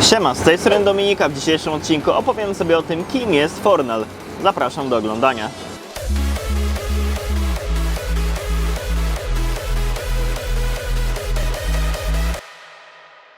Siema, z tej strony Dominika. W dzisiejszym odcinku opowiem sobie o tym, kim jest Fornal. Zapraszam do oglądania.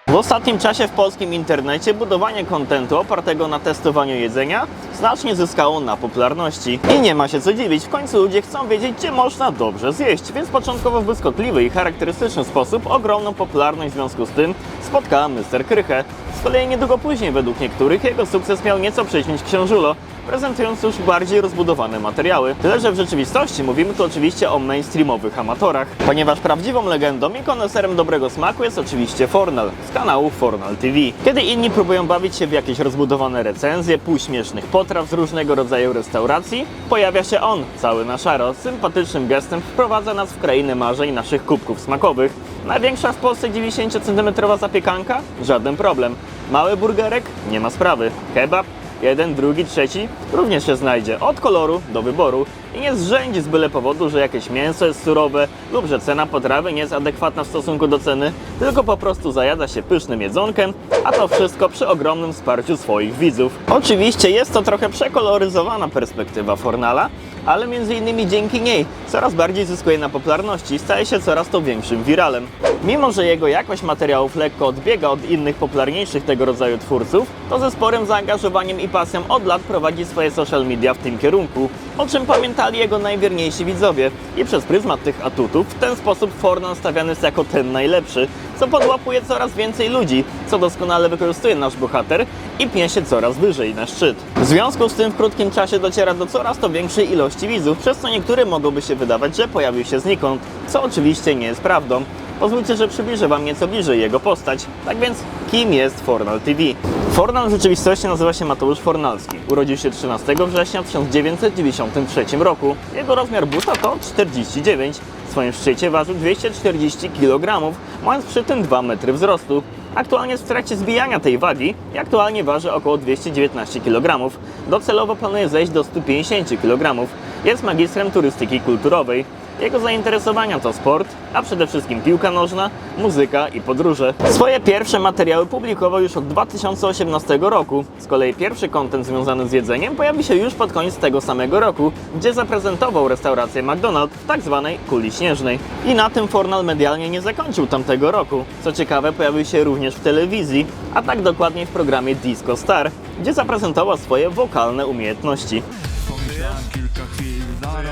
W ostatnim czasie w polskim internecie budowanie kontentu opartego na testowaniu jedzenia znacznie zyskało na popularności. I nie ma się co dziwić, w końcu ludzie chcą wiedzieć, gdzie można dobrze zjeść, więc początkowo w błyskotliwy i charakterystyczny sposób ogromną popularność w związku z tym spotkała Mr. Krychę. Z kolei niedługo później, według niektórych, jego sukces miał nieco przyćmić książulo, prezentując już bardziej rozbudowane materiały. Tyle, że w rzeczywistości mówimy tu oczywiście o mainstreamowych amatorach, ponieważ prawdziwą legendą i koneserem dobrego smaku jest oczywiście Fornal z kanału Fornal TV. Kiedy inni próbują bawić się w jakieś rozbudowane recenzje, półśmiesznych potraw z różnego rodzaju restauracji, pojawia się on, cały na szaro, sympatycznym gestem wprowadza nas w krainę marzeń naszych kubków smakowych. Największa w Polsce 90 cm zapiekanka? Żaden problem. Mały burgerek? Nie ma sprawy. Kebab? Jeden, drugi, trzeci również się znajdzie, od koloru do wyboru i nie zrzędzi z byle powodu, że jakieś mięso jest surowe lub że cena potrawy nie jest adekwatna w stosunku do ceny, tylko po prostu zajada się pysznym jedzonkiem, a to wszystko przy ogromnym wsparciu swoich widzów. Oczywiście jest to trochę przekoloryzowana perspektywa Fornala, ale między innymi dzięki niej coraz bardziej zyskuje na popularności i staje się coraz to większym wiralem. Mimo, że jego jakość materiałów lekko odbiega od innych popularniejszych tego rodzaju twórców, to ze sporym zaangażowaniem i pasją od lat prowadzi swoje social media w tym kierunku, o czym pamiętali jego najwierniejsi widzowie. I przez pryzmat tych atutów w ten sposób Fornan stawiany jest jako ten najlepszy, co podłapuje coraz więcej ludzi, co doskonale wykorzystuje nasz bohater i pnie się coraz wyżej na szczyt. W związku z tym w krótkim czasie dociera do coraz to większej ilości widzów, przez co niektórym mogłoby się wydawać, że pojawił się znikąd, co oczywiście nie jest prawdą. Pozwólcie, że przybliżę Wam nieco bliżej jego postać. Tak więc, kim jest Fornal TV? Fornal w rzeczywistości nazywa się Mateusz Fornalski. Urodził się 13 września 1993 roku. Jego rozmiar buta to 49. W swoim szczycie ważył 240 kg, mając przy tym 2 metry wzrostu. Aktualnie jest w trakcie zbijania tej wagi i aktualnie waży około 219 kg. Docelowo planuje zejść do 150 kg. Jest magistrem turystyki kulturowej. Jego zainteresowania to sport, a przede wszystkim piłka nożna, muzyka i podróże. Swoje pierwsze materiały publikował już od 2018 roku. Z kolei pierwszy kontent związany z jedzeniem pojawi się już pod koniec tego samego roku, gdzie zaprezentował restaurację McDonald's w tak zwanej kuli śnieżnej. I na tym Fornal medialnie nie zakończył tamtego roku. Co ciekawe, pojawił się również w telewizji, a tak dokładnie w programie Disco Star, gdzie zaprezentował swoje wokalne umiejętności.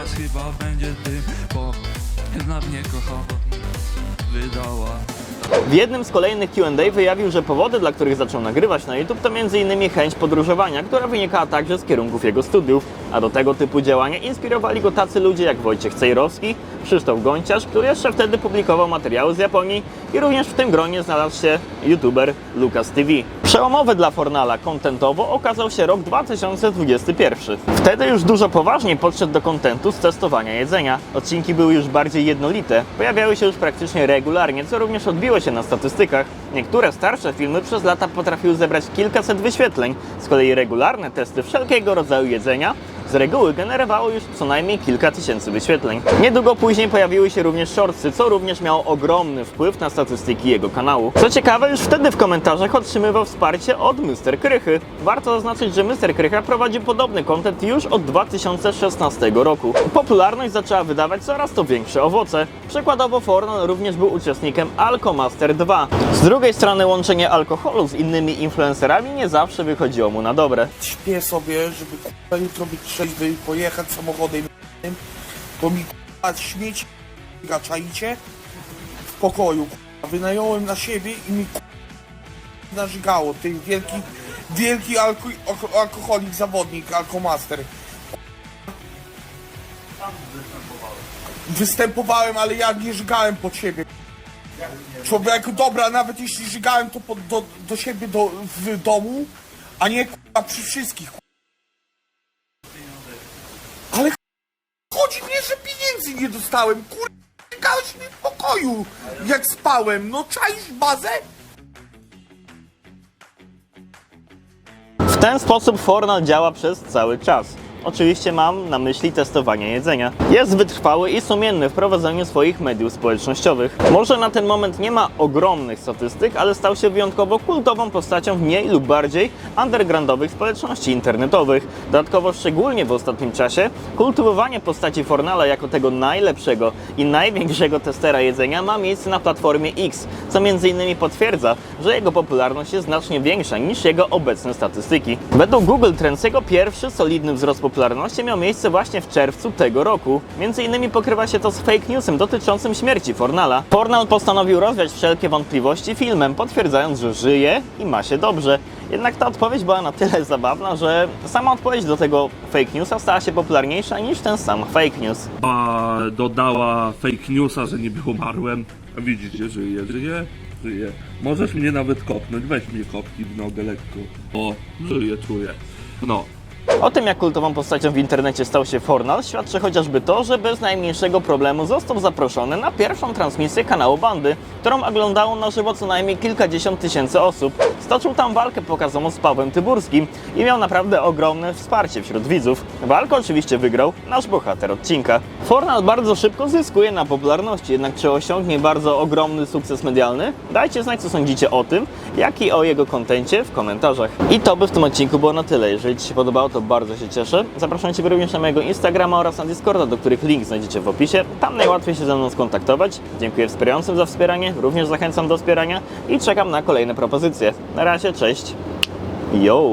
Zaraz chyba będzie tym Bo mnie Wydała W jednym z kolejnych Q&A wyjawił, że powody, dla których zaczął nagrywać na YouTube to m.in. chęć podróżowania, która wynikała także z kierunków jego studiów, a do tego typu działania inspirowali go tacy ludzie jak Wojciech Cejrowski, Krzysztof Gonciarz, który jeszcze wtedy publikował materiały z Japonii i również w tym gronie znalazł się youtuber Lucas TV. Przełomowy dla Fornala kontentowo okazał się rok 2021. Wtedy już dużo poważniej podszedł do kontentu z testowania jedzenia. Odcinki były już bardziej jednolite, pojawiały się już praktycznie regularnie, co również odbiło się na statystykach. Niektóre starsze filmy przez lata potrafiły zebrać kilkaset wyświetleń, z kolei regularne testy wszelkiego rodzaju jedzenia z reguły generowało już co najmniej kilka tysięcy wyświetleń. Niedługo później pojawiły się również shortsy, co również miało ogromny wpływ na statystyki jego kanału. Co ciekawe, już wtedy w komentarzach otrzymywał wsparcie od Mr. Krychy. Warto zaznaczyć, że Mr. Krycha prowadzi podobny content już od 2016 roku. Popularność zaczęła wydawać coraz to większe owoce. Przykładowo Fornan również był uczestnikiem Alcomaster 2. Z drugiej strony łączenie alkoholu z innymi influencerami nie zawsze wychodziło mu na dobre. śpię sobie, żeby jutro być trzeźwy pojechać samochodem bo mi kurwa śmieci k***a, czaicie w pokoju wynająłem na siebie i mi kurwa nażygało. Ten wielki wielki alko alko- alkoholik zawodnik alkomaster. Występowałem ale ja nie żygałem pod siebie Człowieku, dobra, nawet jeśli żygałem to do, do siebie do, w domu, a nie kurwa przy wszystkich. Dostałem. Kurwa, żygałeś mi w pokoju, jak spałem. No czaisz bazę? W ten sposób Fornal działa przez cały czas. Oczywiście mam na myśli testowanie jedzenia. Jest wytrwały i sumienny w prowadzeniu swoich mediów społecznościowych. Może na ten moment nie ma ogromnych statystyk, ale stał się wyjątkowo kultową postacią w mniej lub bardziej undergroundowych społeczności internetowych. Dodatkowo, szczególnie w ostatnim czasie, kultywowanie postaci Fornala jako tego najlepszego i największego testera jedzenia ma miejsce na platformie X, co m.in. potwierdza, że jego popularność jest znacznie większa niż jego obecne statystyki. Według Google Trends jego pierwszy solidny wzrost popularności miał miejsce właśnie w czerwcu tego roku. Między innymi pokrywa się to z fake newsem dotyczącym śmierci Fornala. Fornal postanowił rozwiać wszelkie wątpliwości filmem, potwierdzając, że żyje i ma się dobrze. Jednak ta odpowiedź była na tyle zabawna, że sama odpowiedź do tego fake newsa stała się popularniejsza niż ten sam fake news. Dodała fake newsa, że niby umarłem. A widzicie, żyje, żyje, żyje. Możesz mnie nawet kopnąć, weź mnie kopnij w nogę lekko. O, żyję, czuję. No, O tym, jak kultową postacią w internecie stał się Fornal, świadczy chociażby to, że bez najmniejszego problemu został zaproszony na pierwszą transmisję kanału Bandy, którą oglądało na żywo co najmniej kilkadziesiąt tysięcy osób. Stoczył tam walkę pokazową z Pawłem Tyburskim i miał naprawdę ogromne wsparcie wśród widzów. Walkę oczywiście wygrał nasz bohater odcinka. Fornal bardzo szybko zyskuje na popularności, jednak czy osiągnie bardzo ogromny sukces medialny? Dajcie znać, co sądzicie o tym, jak i o jego kontencie w komentarzach. I to by w tym odcinku było na tyle. Jeżeli Ci się podobało, to bardzo się cieszę. Zapraszam Cię również na mojego Instagrama oraz na Discorda, do których link znajdziecie w opisie. Tam najłatwiej się ze mną skontaktować. Dziękuję wspierającym za wspieranie, również zachęcam do wspierania i czekam na kolejne propozycje. Na razie, cześć. Yo!